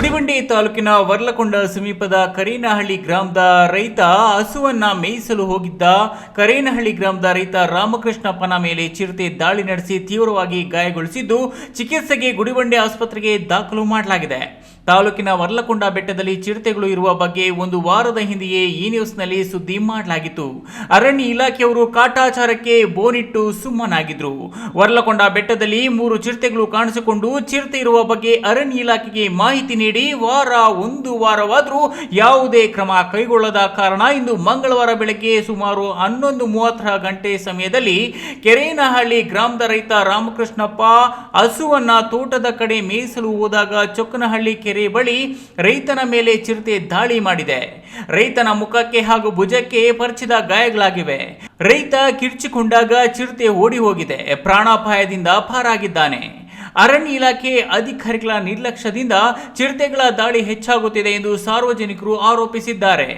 ತಾಲೂಕಿನ ವರ್ಲಕೊಂಡ ಸಮೀಪದ ಕರೇನಹಳ್ಳಿ ಗ್ರಾಮದ ರೈತ ಹಸುವನ್ನ ಮೇಯಿಸಲು ಹೋಗಿದ್ದ. ಕರೇನಹಳ್ಳಿ ಗ್ರಾಮದ ರೈತ ರಾಮಕೃಷ್ಣಪ್ಪನ ಮೇಲೆ ಚಿರತೆ ದಾಳಿ ನಡೆಸಿ ತೀವ್ರವಾಗಿ ಗಾಯಗೊಳಿಸಿದ್ದು, ಚಿಕಿತ್ಸೆಗೆ ಗುಡಿಬಂಡೆ ಆಸ್ಪತ್ರೆಗೆ ದಾಖಲು ಮಾಡಲಾಗಿದೆ. ತಾಲೂಕಿನ ವರ್ಲಕೊಂಡ ಬೆಟ್ಟದಲ್ಲಿ ಚಿರತೆಗಳು ಇರುವ ಬಗ್ಗೆ ಒಂದು ವಾರದ ಹಿಂದೆಯೇ ಈ ನ್ಯೂಸ್ನಲ್ಲಿ ಸುದ್ದಿ ಮಾಡಲಾಗಿತ್ತು. ಅರಣ್ಯ ಇಲಾಖೆಯವರು ಕಾಟಾಚಾರಕ್ಕೆ ಬೋನಿಟ್ಟು ಸುಮ್ಮನಾಗಿದ್ರು. ವರ್ಲಕೊಂಡ ಬೆಟ್ಟದಲ್ಲಿ ಮೂರು ಚಿರತೆಗಳು ಕಾಣಿಸಿಕೊಂಡು ಚಿರತೆ ಇರುವ ಬಗ್ಗೆ ಅರಣ್ಯ ಇಲಾಖೆಗೆ ಮಾಹಿತಿ ನೀಡಿ ವಾರ ಒಂದು ವಾರವಾದರೂ ಯಾವುದೇ ಕ್ರಮ ಕೈಗೊಳ್ಳದ ಕಾರಣ ಇಂದು ಮಂಗಳವಾರ ಬೆಳಗ್ಗೆ ಸುಮಾರು ಹನ್ನೊಂದು ಮೂವತ್ತರ ಗಂಟೆ ಸಮಯದಲ್ಲಿ ಕೆರೇನಹಳ್ಳಿ ಗ್ರಾಮದ ರೈತ ರಾಮಕೃಷ್ಣಪ್ಪ ಹಸುವನ್ನ ತೋಟದ ಕಡೆ ಮೇಯಿಸಲು ಹೋದಾಗ ಚೊಕ್ಕನಹಳ್ಳಿ ಕೆರೆ ಬಳಿ ರೈತನ ಮೇಲೆ ಚಿರತೆ ದಾಳಿ ಮಾಡಿದೆ. ರೈತನ ಮುಖಕ್ಕೆ ಹಾಗೂ ಭುಜಕ್ಕೆ ಪರಿಚಿದ ಗಾಯಗಳಾಗಿವೆ. ರೈತ ಕಿರ್ಚಿಕೊಂಡಾಗ ಚಿರತೆ ಓಡಿ ಹೋಗಿದೆ ಪ್ರಾಣಾಪಾಯದಿಂದ ಪಾರಾಗಿದ್ದಾನೆ. ಅರಣ್ಯ ಇಲಾಖೆ ಅಧಿಕಾರಿಗಳ ನಿರ್ಲಕ್ಷ್ಯದಿಂದ ಚಿರತೆಗಳ ದಾಳಿ ಹೆಚ್ಚಾಗುತ್ತಿದೆ ಎಂದು ಸಾರ್ವಜನಿಕರು ಆರೋಪಿಸಿದ್ದಾರೆ.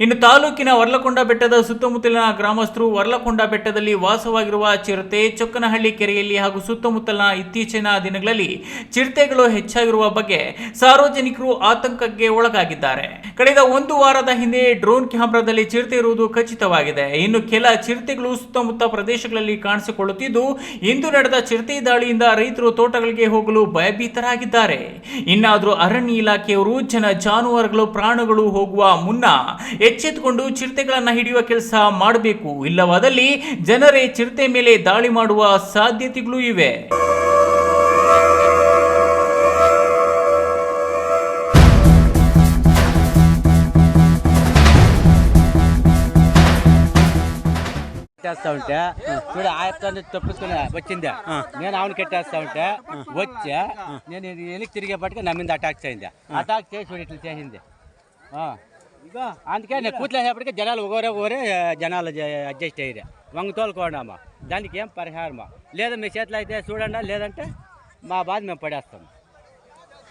ಇನ್ನು ತಾಲೂಕಿನ ವರ್ಲಕೊಂಡ ಬೆಟ್ಟದ ಸುತ್ತಮುತ್ತಲಿನ ಗ್ರಾಮಸ್ಥರು ವರ್ಲಕೊಂಡ ಬೆಟ್ಟದಲ್ಲಿ ವಾಸವಾಗಿರುವ ಚಿರತೆ ಚೊಕ್ಕನಹಳ್ಳಿ ಕೆರೆಯಲ್ಲಿ ಹಾಗೂ ಸುತ್ತಮುತ್ತಲಿನ ಇತ್ತೀಚಿನ ದಿನಗಳಲ್ಲಿ ಚಿರತೆಗಳು ಹೆಚ್ಚಾಗಿರುವ ಬಗ್ಗೆ ಸಾರ್ವಜನಿಕರು ಆತಂಕಕ್ಕೆ ಒಳಗಾಗಿದ್ದಾರೆ. ಕಳೆದ ಒಂದು ವಾರದ ಹಿಂದೆ ಡ್ರೋನ್ ಕ್ಯಾಮ್ರಾದಲ್ಲಿ ಚಿರತೆ ಇರುವುದು ಖಚಿತವಾಗಿದೆ. ಇನ್ನು ಕೆಲ ಚಿರತೆಗಳು ಸುತ್ತಮುತ್ತ ಪ್ರದೇಶಗಳಲ್ಲಿ ಕಾಣಿಸಿಕೊಳ್ಳುತ್ತಿದ್ದು, ಇಂದು ನಡೆದ ಚಿರತೆ ದಾಳಿಯಿಂದ ರೈತರು ತೋಟಗಳಿಗೆ ಹೋಗಲು ಭಯಭೀತರಾಗಿದ್ದಾರೆ. ಇನ್ನಾದರೂ ಅರಣ್ಯ ಇಲಾಖೆಯವರು ಜನ ಜಾನುವಾರುಗಳು ಪ್ರಾಣಗಳು ಹೋಗುವ ಮುನ್ನ ಎಚ್ಚೆತ್ತುಕೊಂಡು ಚಿರತೆಗಳನ್ನ ಹಿಡಿಯುವ ಕೆಲಸ ಮಾಡಬೇಕು ಇಲ್ಲವಾದಲ್ಲಿ ಜನರೇ ಚಿರತೆ ಮೇಲೆ ದಾಳಿ ಮಾಡುವ ಸಾಧ್ಯತೆಗಳು ಇವೆ కట్టేస్తా ఉంటే చూడు ఆయత్తాన్ని తప్పించుకుని వచ్చింది నేను ఆవును కట్టేస్తా ఉంటే వచ్చా నేను ఇది వెనక్కి తిరిగేపటికి నా మీద అటాక్ అయింది అటాక్ చేసి చూడు ఇట్లా చేసింది ఆ. అందుకే నేను కూతులేసేపటికి జనాలు ఒకరే ఒకరే జనాలు అడ్జస్ట్ అయ్యారు. వంగ తోలుకోండామా దానికి ఏం పరిహారమా? లేదా మీ చేతిలో అయితే చూడండి లేదంటే మా బాధ మేము పడేస్తాం.